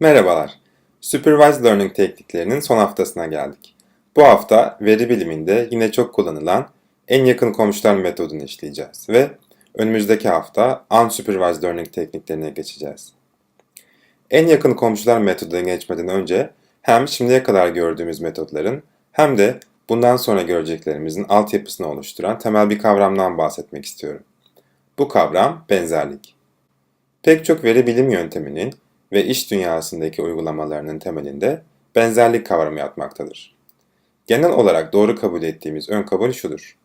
Merhabalar. Supervised Learning tekniklerinin son haftasına geldik. Bu hafta veri biliminde yine çok kullanılan en yakın komşular metodunu işleyeceğiz ve önümüzdeki hafta unsupervised learning tekniklerine geçeceğiz. En yakın komşular metoduna geçmeden önce hem şimdiye kadar gördüğümüz metodların hem de bundan sonra göreceklerimizin altyapısını oluşturan temel bir kavramdan bahsetmek istiyorum. Bu kavram benzerlik. Pek çok veri bilim yönteminin ve iş dünyasındaki uygulamalarının temelinde benzerlik kavramı yatmaktadır. Genel olarak doğru kabul ettiğimiz ön kabul şudur.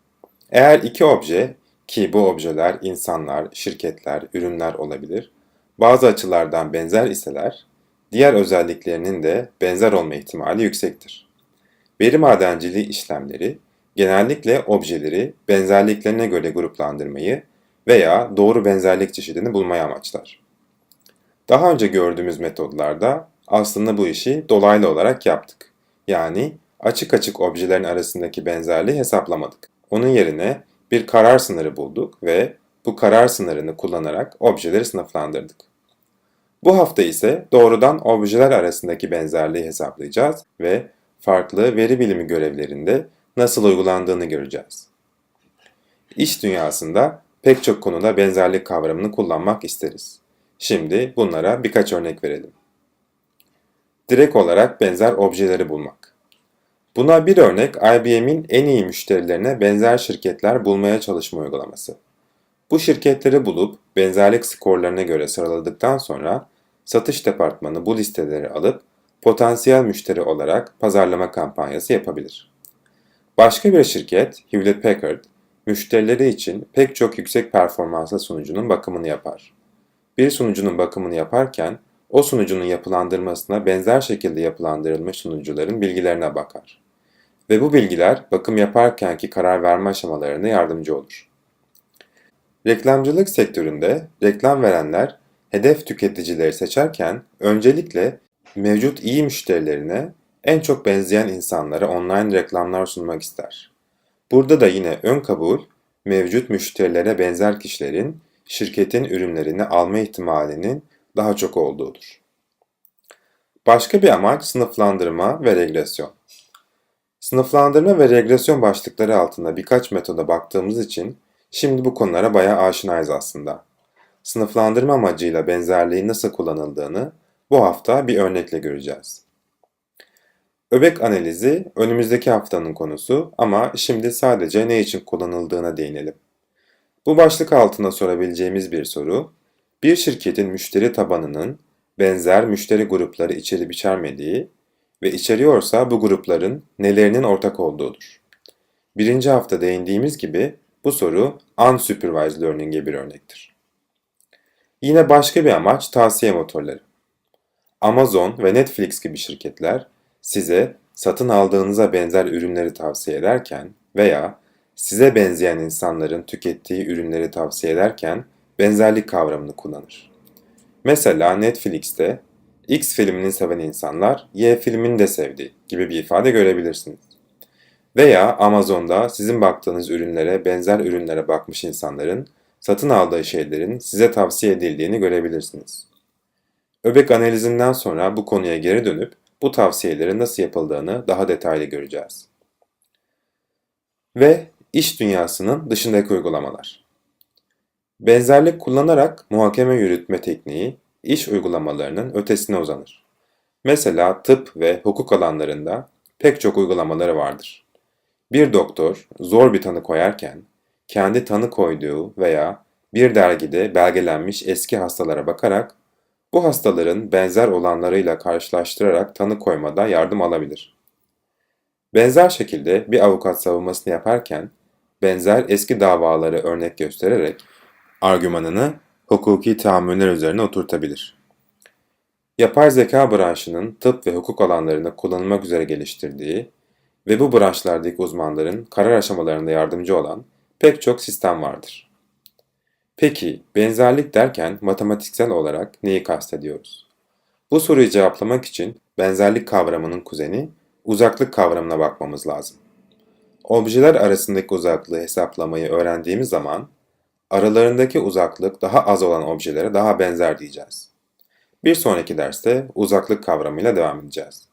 Eğer iki obje ki bu objeler insanlar, şirketler, ürünler olabilir, bazı açılardan benzer iseler, diğer özelliklerinin de benzer olma ihtimali yüksektir. Veri madenciliği işlemleri genellikle objeleri benzerliklerine göre gruplandırmayı veya doğru benzerlik çeşidini bulmayı amaçlar. Daha önce gördüğümüz metodlarda aslında bu işi dolaylı olarak yaptık. Yani açık açık objelerin arasındaki benzerliği hesaplamadık. Onun yerine bir karar sınırı bulduk ve bu karar sınırını kullanarak objeleri sınıflandırdık. Bu hafta ise doğrudan objeler arasındaki benzerliği hesaplayacağız ve farklı veri bilimi görevlerinde nasıl uygulandığını göreceğiz. İş dünyasında pek çok konuda benzerlik kavramını kullanmak isteriz. Şimdi bunlara birkaç örnek verelim. Direkt olarak benzer objeleri bulmak. Buna bir örnek IBM'in en iyi müşterilerine benzer şirketler bulmaya çalışma uygulaması. Bu şirketleri bulup benzerlik skorlarına göre sıraladıktan sonra satış departmanı bu listeleri alıp potansiyel müşteri olarak pazarlama kampanyası yapabilir. Başka bir şirket, Hewlett Packard, müşterileri için pek çok yüksek performanslı sunucunun bakımını yapar. Bir sunucunun bakımını yaparken o sunucunun yapılandırmasına benzer şekilde yapılandırılmış sunucuların bilgilerine bakar. Ve bu bilgiler bakım yaparkenki karar verme aşamalarına yardımcı olur. Reklamcılık sektöründe reklam verenler hedef tüketicileri seçerken öncelikle mevcut iyi müşterilerine en çok benzeyen insanlara online reklamlar sunmak ister. Burada da yine ön kabul, mevcut müşterilere benzer kişilerin şirketin ürünlerini alma ihtimalinin daha çok olduğudur. Başka bir amaç sınıflandırma ve regresyon. Sınıflandırma ve regresyon başlıkları altında birkaç metoda baktığımız için şimdi bu konulara bayağı aşinayız aslında. Sınıflandırma amacıyla benzerliğin nasıl kullanıldığını bu hafta bir örnekle göreceğiz. Öbek analizi önümüzdeki haftanın konusu ama şimdi sadece ne için kullanıldığına değinelim. Bu başlık altında sorabileceğimiz bir soru, bir şirketin müşteri tabanının benzer müşteri grupları içerip içermediği ve içeriyorsa bu grupların nelerinin ortak olduğudur. Birinci hafta değindiğimiz gibi bu soru unsupervised learning'e bir örnektir. Yine başka bir amaç tavsiye motorları. Amazon ve Netflix gibi şirketler size satın aldığınıza benzer ürünleri tavsiye ederken veya size benzeyen insanların tükettiği ürünleri tavsiye ederken benzerlik kavramını kullanır. Mesela Netflix'te X filmini seven insanlar Y filmini de sevdi gibi bir ifade görebilirsiniz. Veya Amazon'da sizin baktığınız ürünlere benzer ürünlere bakmış insanların satın aldığı şeylerin size tavsiye edildiğini görebilirsiniz. Öbek analizinden sonra bu konuya geri dönüp bu tavsiyelerin nasıl yapıldığını daha detaylı göreceğiz. Ve iş dünyasının dışındaki uygulamalar. Benzerlik kullanarak muhakeme yürütme tekniği iş uygulamalarının ötesine uzanır. Mesela tıp ve hukuk alanlarında pek çok uygulamaları vardır. Bir doktor zor bir tanı koyarken kendi tanı koyduğu veya bir dergide belgelenmiş eski hastalara bakarak bu hastaların benzer olanlarıyla karşılaştırarak tanı koymada yardım alabilir. Benzer şekilde bir avukat savunmasını yaparken benzer eski davaları örnek göstererek argümanını hukuki tahammüller üzerine oturtabilir. Yapay zeka branşının tıp ve hukuk alanlarında kullanılmak üzere geliştirdiği ve bu branşlardaki uzmanların karar aşamalarında yardımcı olan pek çok sistem vardır. Peki benzerlik derken matematiksel olarak neyi kastediyoruz? Bu soruyu cevaplamak için benzerlik kavramının kuzeni uzaklık kavramına bakmamız lazım. Objeler arasındaki uzaklığı hesaplamayı öğrendiğimiz zaman aralarındaki uzaklık daha az olan objelere daha benzer diyeceğiz. Bir sonraki derste uzaklık kavramıyla devam edeceğiz.